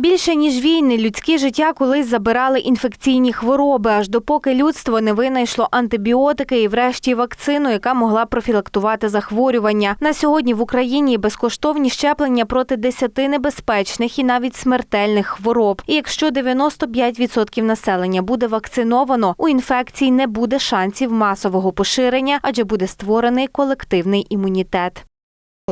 Більше ніж війни, людське життя колись забирали інфекційні хвороби, аж допоки людство не винайшло антибіотики і, врешті, вакцину, яка могла профілактувати захворювання. На сьогодні в Україні безкоштовні щеплення проти 10 небезпечних і навіть смертельних хвороб. І якщо 95% населення буде вакциновано, у інфекцій не буде шансів масового поширення, адже буде створений колективний імунітет.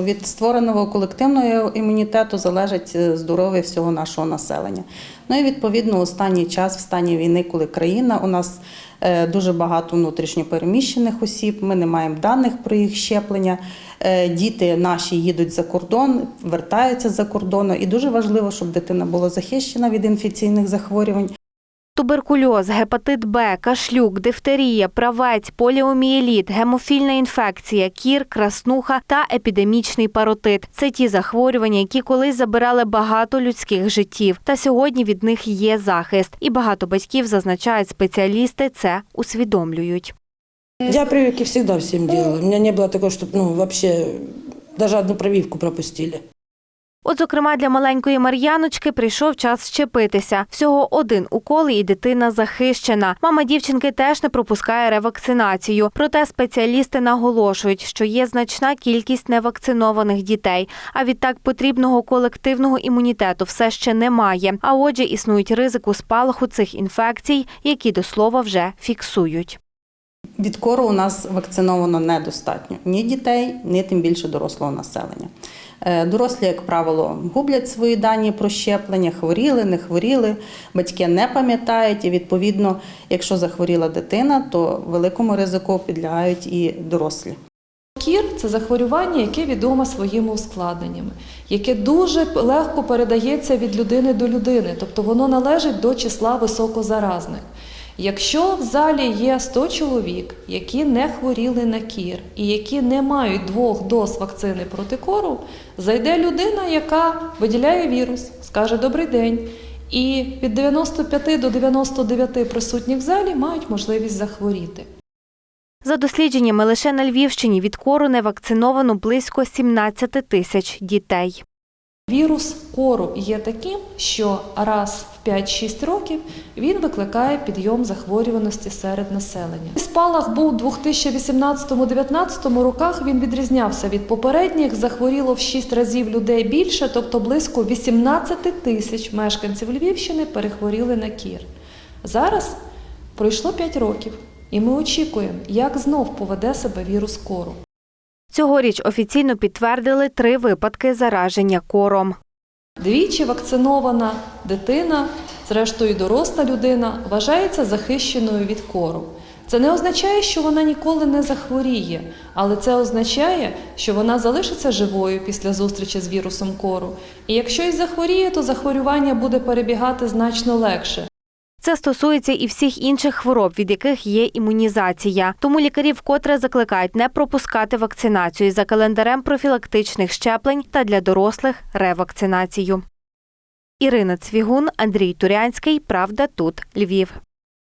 Від створеного колективного імунітету залежить е, здоров'я всього нашого населення. Ну і відповідно останній час в стані війни, коли країна у нас е, дуже багато внутрішньопереміщених осіб. Ми не маємо даних про їх щеплення. Е, Діти наші їдуть за кордон, вертаються за кордону, і дуже важливо, щоб дитина була захищена від інфекційних захворювань. Туберкульоз, гепатит Б, кашлюк, дифтерія, правець, поліомієліт, гемофільна інфекція, кір, краснуха та епідемічний паротит – це ті захворювання, які колись забирали багато людських життів. Та сьогодні від них є захист. І багато батьків зазначають спеціалісти це усвідомлюють. Я прививки всегда всем делала. У меня не было такого, чтобы ну, вообще даже одну прививку пропустили. От, зокрема, для маленької Мар'яночки прийшов час щепитися. Всього один укол і дитина захищена. Мама дівчинки теж не пропускає ревакцинацію. Проте спеціалісти наголошують, що є значна кількість невакцинованих дітей. А відтак потрібного колективного імунітету все ще немає. А отже, існують ризику спалаху цих інфекцій, які до слова вже фіксують. Від кору у нас вакциновано недостатньо ні дітей, ні тим більше дорослого населення. Е, Дорослі, як правило, гублять свої дані про щеплення, хворіли, не хворіли, батьки не пам'ятають. І відповідно, якщо захворіла дитина, то великому ризику підлягають і дорослі. Кір це захворювання, яке відоме своїми ускладненнями, яке дуже легко передається від людини до людини, тобто воно належить до числа високозаразних. Якщо в залі є 100 чоловік, які не хворіли на кір і які не мають двох доз вакцини проти кору, зайде людина, яка виділяє вірус, скаже добрий день. І від 95 до 99 присутніх в залі мають можливість захворіти. За дослідженнями, лише на Львівщині від кору не вакциновано близько 17 тисяч дітей. Вірус кору є таким, що раз в 5-6 років він викликає підйом захворюваності серед населення. Спалах був у 2018-2019 роках. Він відрізнявся від попередніх. Захворіло в 6 разів людей більше, тобто близько 18 тисяч мешканців Львівщини перехворіли на кір. Зараз пройшло 5 років, і ми очікуємо, як знов поведе себе вірус кору. Цьогоріч офіційно підтвердили три випадки зараження кором. Двічі вакцинована дитина, зрештою доросла людина, вважається захищеною від кору. Це не означає, що вона ніколи не захворіє, але це означає, що вона залишиться живою після зустрічі з вірусом кору. І якщо й захворіє, то захворювання буде перебігати значно легше. Це стосується і всіх інших хвороб, від яких є імунізація. Тому лікарі вкотре закликають не пропускати вакцинацію за календарем профілактичних щеплень та для дорослих ревакцинацію. Ірина Цвігун, Андрій Турянський. Правда тут Львів.